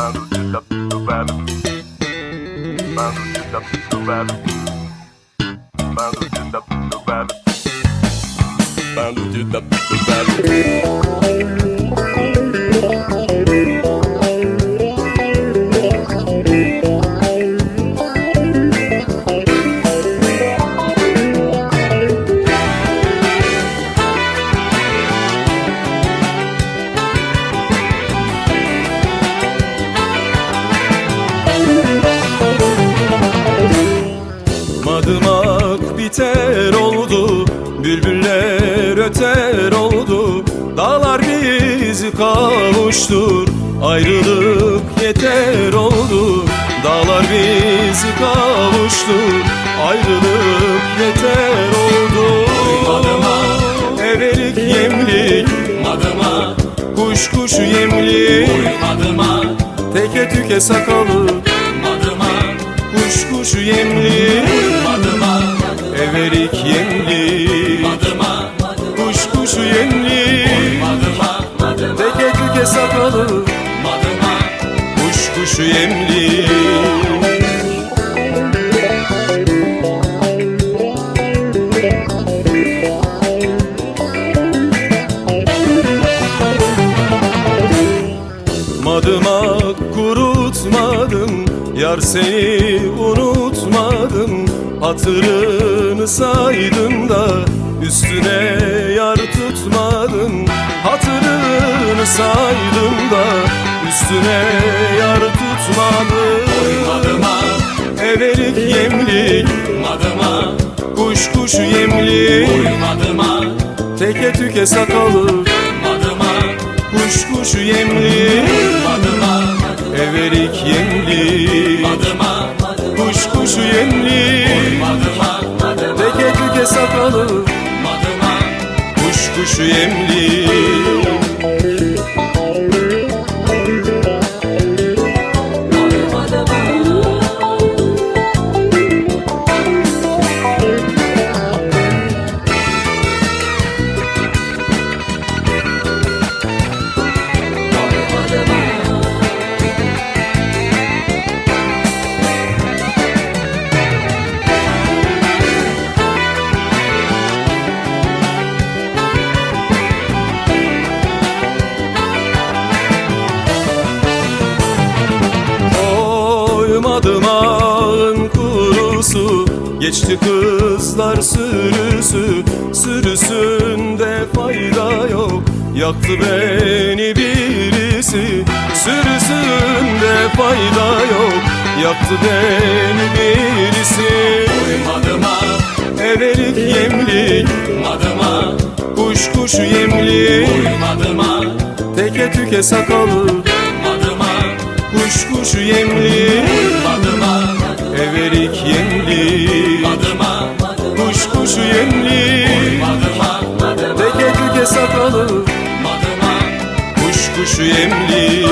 Mano de la Novela. Mano de la Novela. Mano de la Novela. Mano de la Novela. Biter oldu Bülbüller öter oldu. Dağlar bizi kavuştur Ayrılık yeter oldu. Dağlar bizi kavuştur Ayrılık yeter oldu. Madımak. Evelik yemlik Madıma, Kuş kuş yemlik madıma, Teke tüke sakalı madıma, Kuş kuş yemlik madıma, Everik yemli madıma, Kuş kuşu madıma, madıma, Teke tüke sakalı. Madıma, Kuş kuşu yemli Madıma kurutmadım. Yar seni unutmadım Hatırını saydım da Üstüne yar tutmadım Hatırını saydım da Üstüne yar tutmadım madıma, Everik yemlik madıma, Kuş kuşu yemlik madıma, Teke tüke sakalı madıma, Kuş kuşu yemlik madıma, Everik yemlik madıma, Kuş kuşu Geçti kızlar sürüsü Sürüsünde fayda yok. Yaktı beni birisi Sürüsünde fayda yok. Yaktı beni birisi. Madıma, Everik yemlik madıma, Kuş kuşu yemlik madıma, Teke tüke sakalı madıma, Kuş kuşu yemlik madıma, Everik yemlik kuşu yemlik